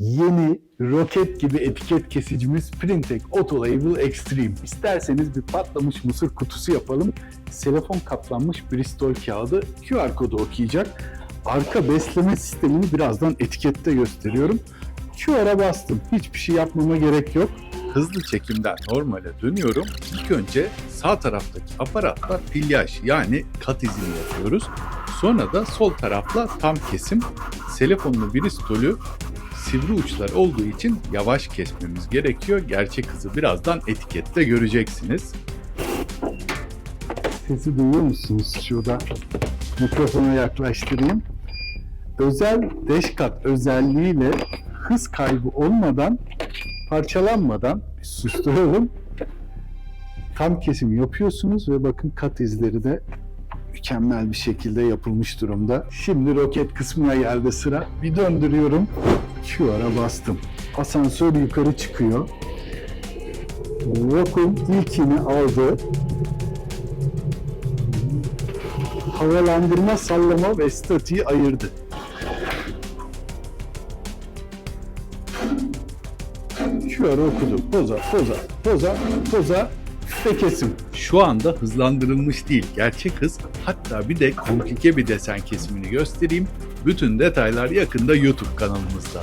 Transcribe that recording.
Yeni roket gibi etiket kesicimiz Printek Auto Label Extreme. İsterseniz bir patlamış mısır kutusu yapalım. Selefon kaplanmış Bristol kağıdı QR kodu okuyacak. Arka besleme sistemini birazdan etikette gösteriyorum. QR'a bastım. Hiçbir şey yapmama gerek yok. Hızlı çekimden normale dönüyorum. İlk önce sağ taraftaki aparatla filyaj yani kat izini yapıyoruz. Sonra da sol tarafla tam kesim. Selefonlu Bristol'ü sivri uçlar olduğu için yavaş kesmemiz gerekiyor. Gerçek hızı birazdan etikette göreceksiniz. Sesi duyuyor musunuz? Şurada mikrofona yaklaştırayım. Özel deşkat özelliğiyle hız kaybı olmadan, parçalanmadan susturalım. Tam kesim yapıyorsunuz ve bakın kat izleri de mükemmel bir şekilde yapılmış durumda. Şimdi roket kısmına geldi sıra. Bir döndürüyorum. QR'a bastım. Asansör yukarı çıkıyor. Vakum ilkini aldı. Havalandırma, sallama ve statiği ayırdı. QR okudu. Poza, poza, poza, poza ve kesim. Şu anda hızlandırılmış değil, gerçek hız. Hatta bir de komplike bir desen kesimini göstereyim. Bütün detaylar yakında YouTube kanalımızda.